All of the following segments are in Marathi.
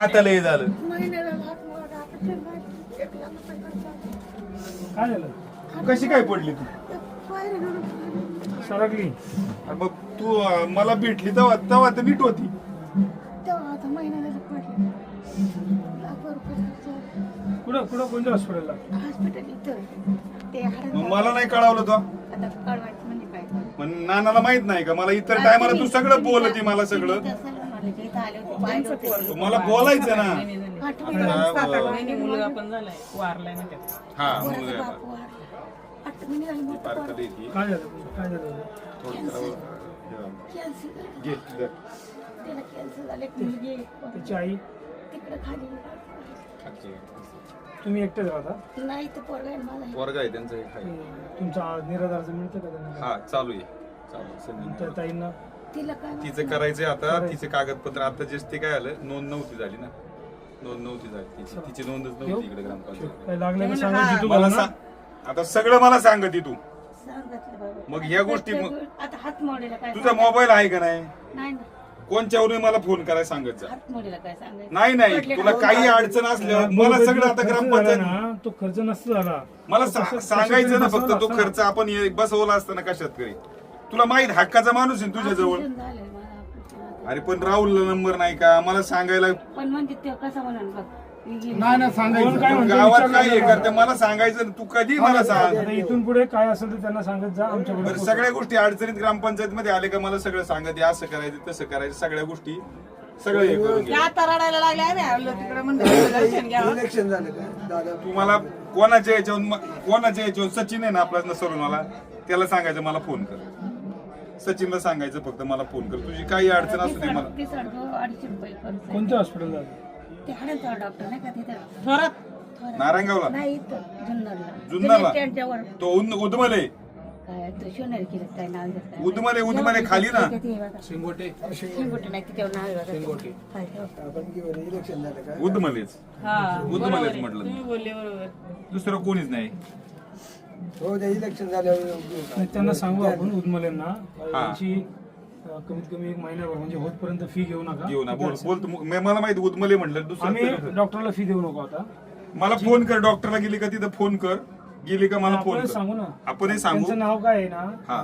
आता लय झालं. काय झालं? कशी काय पडली तू. सरकली. अरे मग तू अं, मला भेटली तेव्हा तेव्हा तर नीट होती. कुठं कुठं कोणत्या हॉस्पिटलला? हॉस्पिटल इथं. ते हाडात- मग मला नाही कळवलं तो. आता कळवायचं म्हणजे काय? पण नानाला माहीत नाही का? मला इतर टायमाला तू सगळं बोलती मला सगळं तुम्ही तर सगळं म्हणाले, इथं आले होते, पाहिले होते. मला बोलायचं ना. सात आठ महिने मुलगा पण झालाय. वारलाय त्यात. हा बाप वारला. काय झालं काय झालं थोडं जरा, कॅन्सर झालं. घे, धर. त्याला कॅन्सर झाले. एक मुलगी आहे. त्याची आई? तिकडे खाली. खाची. तुम्ही एकटेच राहता? नाही तर पोरगा आहे माझा पोरगा आहे त्यांचं एक आहे. तुमचा निराधारचं मिळतं का त्यांना? हा चालू आहे. चालू आहे, संधी त्या नाही. ताईंना? तिचं करायचंय आता तिचे कागदपत्र आता जस्ट ते काय आलं नोंद नव्हती झाली ना. नोंद नव्हती झाली तिची. तिची नोंदच नव्हती इकडे ग्रामपंचायत लागलं का तू मला सांग आता सगळं मला सांगती तू सांगितलं बाबा. मग ह्या गोष्टी मग आता हात मोडलेला काय तुझा मोबाईल आहे का नाही? नाही ना. कोणच्यावरून मला फोन करायला सांगत जा. हात मोडलेला काय सांगायचं? नाही नाही. तुला काही अडचण असल्यावर मला सगळं आता खर्च झाला ग्रामपंचायत ना तो खर्च नसतो झाला मला तो सा- सांगायचं ना फक्त तो खर्च आपण हे बसवला असताना कशात करी तुला माहीत हक्काचा माणूस आहे तुझ्या जवळ Operation झालंय मला. operation. अरे पण राहुल नंबर नाही का? मला सांगायला पण म्हणजे ते कसं म्हणाल बघ. मी गेली. कोण काय म्हणतो? गावात विचारलं काय हे का? करते मला सांगायचं ना, तू कधी मला सांग? आता इथून पुढे काय असेल तर त्यांना सांगत जा आमच्याकडे बरं सगळ्या गोष्टी अडचणीत ग्रामपंचायत मध्ये आले का? मला सगळं सांगत असं करायचं तसं करायचं सगळ्या गोष्टी सगळं हे करून घे. आता रडायला लागले आम्ही आलो तिकडे म्हणलं दर्शन घ्यावं इलेक्शन झालं का? दादा तू मला कोणाच्या याच्यावर कोणाच्या याच्यावर सचिन आहे ना आपला नसरून मला त्याला सांगायचं मला फोन कर. सचिनला सांगायचं फक्त मला फोन कर. तुझी काही अडचण असू दे मला. ती सडगं अडीचशे रुपये खर्च आहे. कोणत्या हॉस्पिटलला झालं? ते हाडांचा डॉक्टर नाही का तिथं? थोरात. थोरात. नारायणगावला? नाही इथं जुन्नरला. जुन्नरला? त्यांच्यावर. तो उद- उदमले. काय तो शिवनेरी केलं काय नाव घेतलं उदमले उदमले खाली ना? शिंगोटे. शिंगोटे नाही तिच्यावर नाव. काय ते? उदमलेच. हा उदमलेच आहे. म्हटलं तुम्ही बोलले बरोबर. दुसरं कोणीच नाही. हो ते इलेक्शन झाल्यावर नाही, त्यांना सांगू आपण उद्मलेंना यांची अं, कमीत कमी एक महिन्याभर म्हणजे होतपर्यंत फी घेऊ नका. घेऊ ना बोल बोल तू- म- मला माहिती उदमले म्हटलं दुसरं आम्ही. डॉक्टरला फी देऊ नको आता. मला फोन कर डॉक्टरला गेली का तिथं फोन कर. गेली का मला फोन कर. सांगू ना. आपण हे सांगू. त्यांचं नाव काय आहे ना? हा.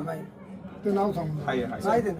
ते नाव सांगू. हाय हाय माहिती आहे